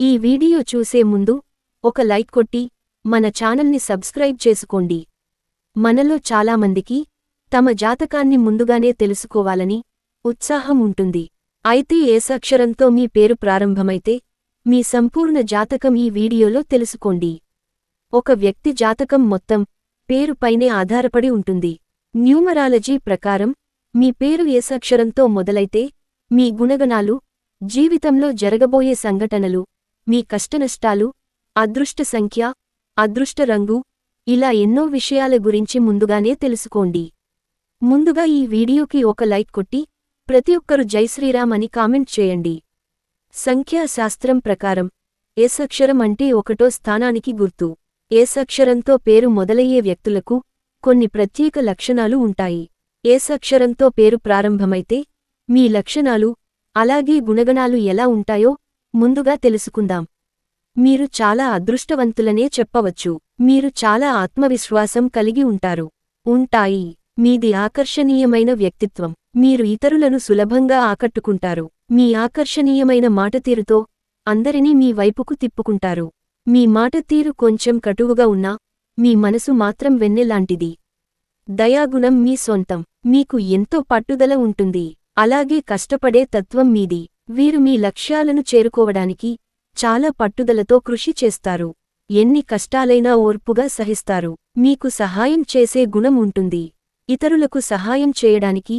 ఈ వీడియో చూసే ముందు ఒక లైక్ కొట్టి మన ఛానల్ని సబ్స్క్రైబ్ చేసుకోండి. మనలో చాలామందికి తమ జాతకాన్ని ముందుగానే తెలుసుకోవాలని ఉత్సాహం ఉంటుంది. అయితే ఏసక్షరంతో మీ పేరు ప్రారంభమైతే మీ సంపూర్ణ జాతకం ఈ వీడియోలో తెలుసుకోండి. ఒక వ్యక్తి జాతకం మొత్తం పేరుపైనే ఆధారపడి ఉంటుంది. న్యూమరాలజీ ప్రకారం మీ పేరు ఏసక్షరంతో మొదలైతే మీ గుణగణాలు జీవితంలో జరగబోయే సంఘటనలు మీ కష్టనష్టాలు అదృష్ట సంఖ్య అదృష్ట రంగు ఇలా ఎన్నో విషయాల గురించి ముందుగానే తెలుసుకోండి. ముందుగా ఈ వీడియోకి ఒక లైక్ కొట్టి ప్రతి ఒక్కరు జైశ్రీరామ్ అని కామెంట్ చేయండి. సంఖ్యాశాస్త్రం ప్రకారం ఏసక్షరం అంటే ఒకటో స్థానానికి గుర్తు. ఏసక్షరంతో పేరు మొదలయ్యే వ్యక్తులకు కొన్ని ప్రత్యేక లక్షణాలు ఉంటాయి. ఏసక్షరంతో పేరు ప్రారంభమైతే మీ లక్షణాలు అలాగే గుణగణాలు ఎలా ఉంటాయో ముందుగా తెలుసుకుందాం. మీరు చాలా అదృష్టవంతులనే చెప్పవచ్చు. మీరు చాలా ఆత్మవిశ్వాసం కలిగి ఉంటారు. ఉంటాయి. మీది ఆకర్షణీయమైన వ్యక్తిత్వం. మీరు ఇతరులను సులభంగా ఆకట్టుకుంటారు. మీ ఆకర్షణీయమైన మాటతీరుతో అందరినీ మీ వైపుకు తిప్పుకుంటారు. మీ మాటతీరు కొంచెం కటువుగా ఉన్నా మీ మనసు మాత్రం వెన్నెలాంటిది. దయాగుణం మీ సొంతం. మీకు ఎంతో పట్టుదల ఉంటుంది. అలాగే కష్టపడే తత్వం మీది. వీరు మీ లక్ష్యాలను చేరుకోవడానికి చాలా పట్టుదలతో కృషి చేస్తారు. ఎన్ని కష్టాలైనా ఓర్పుగా సహిస్తారు. మీకు సహాయం చేసే గుణం ఉంటుంది. ఇతరులకు సహాయం చేయడానికి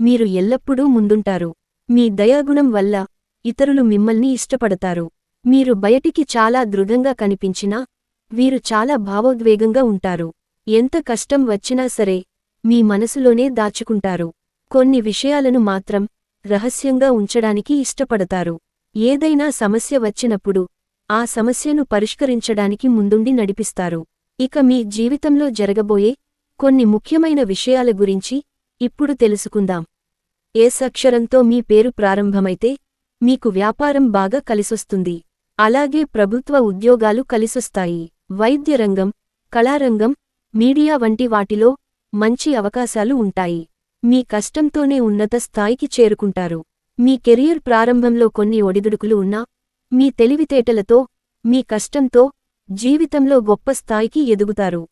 మీరు ఎల్లప్పుడూ ముందుంటారు. మీ దయాగుణం వల్ల ఇతరులు మిమ్మల్ని ఇష్టపడతారు. మీరు బయటికి చాలా దృఢంగా కనిపించినా వీరు చాలా భావోద్వేగంగా ఉంటారు. ఎంత కష్టం వచ్చినా సరే మీ మనసులోనే దాచుకుంటారు. కొన్ని విషయాలను మాత్రం రహస్యంగా ఉంచడానికి ఇష్టపడతారు. ఏదైనా సమస్య వచ్చినప్పుడు ఆ సమస్యను పరిష్కరించడానికి ముందుండి నడిపిస్తారు. ఇక మీ జీవితంలో జరగబోయే కొన్ని ముఖ్యమైన విషయాల గురించి ఇప్పుడు తెలుసుకుందాం. ఏసక్షరంతో మీ పేరు ప్రారంభమైతే మీకు వ్యాపారం బాగా కలిసొస్తుంది. అలాగే ప్రభుత్వ ఉద్యోగాలు కలిసొస్తాయి. వైద్యరంగం కళారంగం మీడియా వంటి వాటిలో మంచి అవకాశాలు ఉంటాయి. మీ కష్టంతోనే ఉన్నత స్థాయికి చేరుకుంటారు. మీ కెరియర్ ప్రారంభంలో కొన్ని ఒడిదుడుకులు ఉన్నా మీ తెలివితేటలతో మీ కష్టంతో జీవితంలో గొప్ప స్థాయికి ఎదుగుతారు.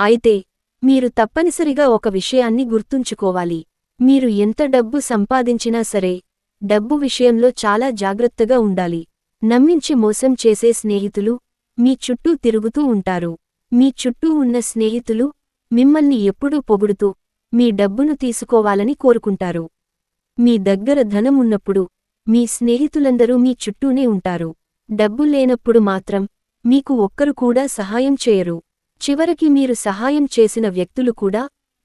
అయితే మీరు తప్పనిసరిగా ఒక విషయాన్ని గుర్తుంచుకోవాలి. మీరు ఎంత డబ్బు సంపాదించినా సరే డబ్బు విషయంలో చాలా జాగ్రత్తగా ఉండాలి. నమ్మించి మోసం చేసే స్నేహితులు మీ చుట్టూ తిరుగుతూ ఉంటారు. మీ చుట్టూ ఉన్న స్నేహితులు మిమ్మల్ని ఎప్పుడూ పొగుడుతూ మీ డబ్బును తీసుకోవాలని కోరుకుంటారు. మీ దగ్గర ధనం ఉన్నప్పుడు మీ స్నేహితులందరూ మీ చుట్టూనే ఉంటారు. డబ్బు లేనప్పుడు మాత్రం మీకు ఒక్కరు కూడా సహాయం చేయరు. చివరికి మీరు సహాయం చేసిన వ్యక్తులు కూడా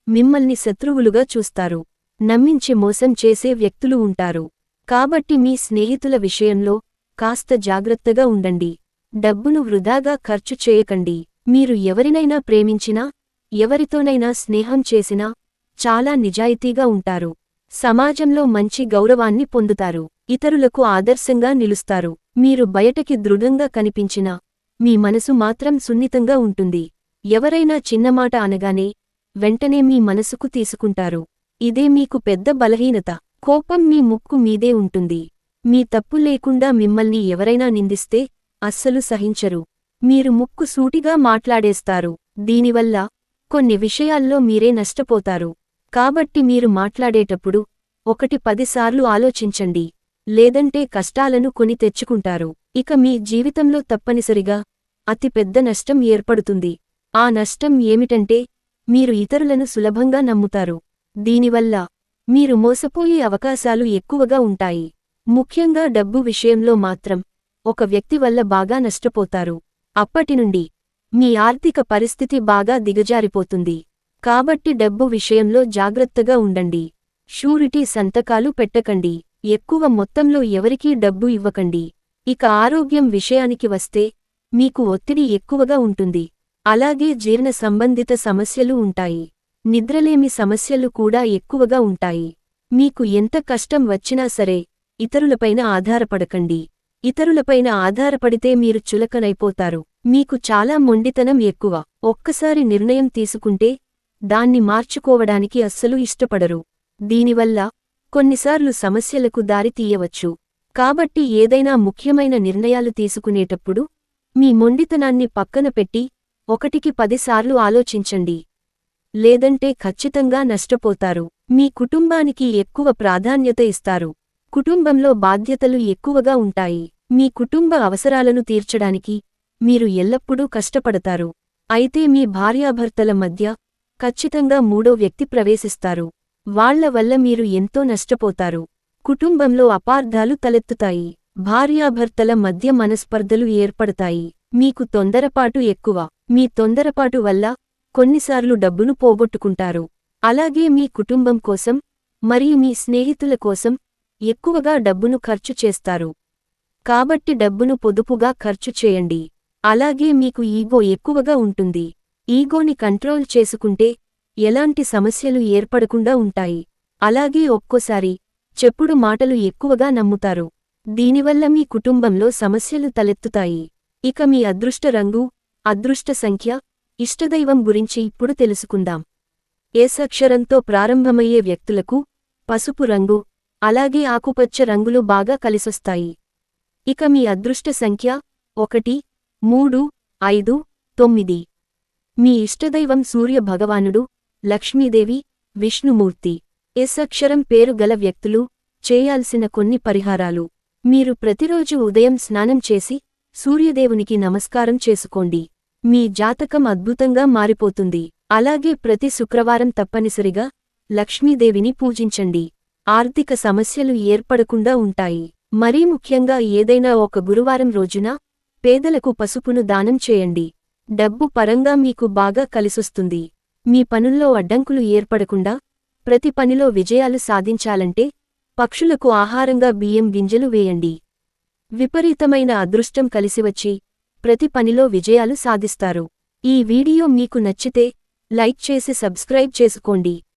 మిమ్మల్ని శత్రువులుగా చూస్తారు. నమ్మించి మోసం చేసే వ్యక్తులు ఉంటారు. కాబట్టి మీ స్నేహితుల విషయంలో కాస్త జాగ్రత్తగా ఉండండి. డబ్బును వృధాగా ఖర్చు చేయకండి. మీరు ఎవరినైనా ప్రేమించినా ఎవరితోనైనా స్నేహం చేసినా చాలా నిజాయితీగా ఉంటారు. సమాజంలో మంచి గౌరవాన్ని పొందుతారు. ఇతరులకు ఆదర్శంగా నిలుస్తారు. మీరు బయటకి దృఢంగా కనిపించినా మీ మనసు మాత్రం సున్నితంగా ఉంటుంది. ఎవరైనా చిన్నమాట అనగానే వెంటనే మీ మనసుకు తీసుకుంటారు. ఇదే మీకు పెద్ద బలహీనత. కోపం మీ ముక్కు మీదే ఉంటుంది. మీ తప్పు లేకుండా మిమ్మల్ని ఎవరైనా నిందిస్తే అస్సలు సహించరు. మీరు ముక్కు సూటిగా మాట్లాడేస్తారు. దీనివల్ల కొన్ని విషయాల్లో మీరే నష్టపోతారు. కాబట్టి మీరు మాట్లాడేటప్పుడు ఒకటి పదిసార్లు ఆలోచించండి లేదంటే కష్టాలను కొని తెచ్చుకుంటారు. ఇక మీ జీవితంలో తప్పనిసరిగా అతి పెద్ద నష్టం ఏర్పడుతుంది. ఆ నష్టం ఏమిటంటే మీరు ఇతరులను సులభంగా నమ్ముతారు. దీనివల్ల మీరు మోసపోయే అవకాశాలు ఎక్కువగా ఉంటాయి. ముఖ్యంగా డబ్బు విషయంలో మాత్రం ఒక వ్యక్తి వల్ల బాగా నష్టపోతారు. అప్పటినుండి మీ ఆర్థిక పరిస్థితి బాగా దిగజారిపోతుంది. కాబట్టి డబ్బు విషయంలో జాగ్రత్తగా ఉండండి. షూరిటీ సంతకాలు పెట్టకండి. ఎక్కువ మొత్తంలో ఎవరికీ డబ్బు ఇవ్వకండి. ఇక ఆరోగ్యం విషయానికి వస్తే మీకు ఒత్తిడి ఎక్కువగా ఉంటుంది. అలాగే జీర్ణ సంబంధిత సమస్యలు ఉంటాయి. నిద్రలేమి సమస్యలు కూడా ఎక్కువగా ఉంటాయి. మీకు ఎంత కష్టం వచ్చినా సరే ఇతరులపైన ఆధారపడకండి. ఇతరులపైన ఆధారపడితే మీరు చులకనైపోతారు. మీకు చాలా మొండితనం ఎక్కువ. ఒక్కసారి నిర్ణయం తీసుకుంటే దాన్ని మార్చుకోవడానికి అస్సలు ఇష్టపడరు. దీనివల్ల కొన్నిసార్లు సమస్యలకు దారితీయవచ్చు కాబట్టి ఏదైనా ముఖ్యమైన నిర్ణయాలు తీసుకునేటప్పుడు మీ మొండితనాన్ని పక్కన పెట్టి ఒకటికి పదిసార్లు ఆలోచించండి. లేదంటే ఖచ్చితంగా నష్టపోతారు. మీ కుటుంబానికి ఎక్కువ ప్రాధాన్యత ఇస్తారు. కుటుంబంలో బాధ్యతలు ఎక్కువగా ఉంటాయి. మీ కుటుంబ అవసరాలను తీర్చడానికి మీరు ఎల్లప్పుడూ కష్టపడతారు. అయితే మీ భార్యాభర్తల మధ్య ఖచ్చితంగా మూడో వ్యక్తి ప్రవేశిస్తారు. వాళ్ళ వల్ల మీరు ఎంతో నష్టపోతారు. కుటుంబంలో అపార్థాలు తలెత్తుతాయి. భార్యాభర్తల మధ్య మనస్పర్ధలు ఏర్పడతాయి. మీకు తొందరపాటు ఎక్కువ. మీ తొందరపాటు వల్ల కొన్నిసార్లు డబ్బును పోగొట్టుకుంటారు. అలాగే మీ కుటుంబం కోసం మరియు మీ స్నేహితుల కోసం ఎక్కువగా డబ్బును ఖర్చు చేస్తారు. కాబట్టి డబ్బును పొదుపుగా ఖర్చు చేయండి. అలాగే మీకు ఈగో ఎక్కువగా ఉంటుంది. ఈగోని కంట్రోల్ చేసుకుంటే ఎలాంటి సమస్యలు ఏర్పడకుండా ఉంటాయి. అలాగే ఒక్కోసారి చెప్పుడు మాటలు ఎక్కువగా నమ్ముతారు. దీనివల్ల మీ కుటుంబంలో సమస్యలు తలెత్తుతాయి. ఇక మీ అదృష్ట రంగు అదృష్ట సంఖ్య ఇష్టదైవం గురించి ఇప్పుడు తెలుసుకుందాం. ఏసక్షరంతో ప్రారంభమయ్యే వ్యక్తులకు పసుపు రంగు అలాగే ఆకుపచ్చ రంగులు బాగా కలిసొస్తాయి. ఇక మీ అదృష్ట సంఖ్య ఒకటి మూడు ఐదు తొమ్మిది. మీ ఇష్టదైవం సూర్య భగవానుడు లక్ష్మీదేవి విష్ణుమూర్తి. ఎస్ అక్షరం పేరు గల వ్యక్తులు చేయాల్సిన కొన్ని పరిహారాలు. మీరు ప్రతిరోజు ఉదయం స్నానం చేసి సూర్యదేవునికి నమస్కారం చేసుకోండి. మీ జాతకం అద్భుతంగా మారిపోతుంది. అలాగే ప్రతి శుక్రవారం తప్పనిసరిగా లక్ష్మీదేవిని పూజించండి. ఆర్థిక సమస్యలు ఏర్పడకుండా ఉంటాయి. మరీ ముఖ్యంగా ఏదైనా ఒక గురువారం రోజున పేదలకు పసుపును దానం చేయండి. డబ్బు పరంగా మీకు బాగా కలిసొస్తుంది. మీ పనుల్లో అడ్డంకులు ఏర్పడకుండా ప్రతి పనిలో విజయాలు సాధించాలంటే పక్షులకు ఆహారంగా బియ్యం గింజలు వేయండి. విపరీతమైన అదృష్టం కలిసివచ్చి ప్రతి పనిలో విజయాలు సాధిస్తారు. ఈ వీడియో మీకు నచ్చితే లైక్ చేసి సబ్స్క్రైబ్ చేసుకోండి.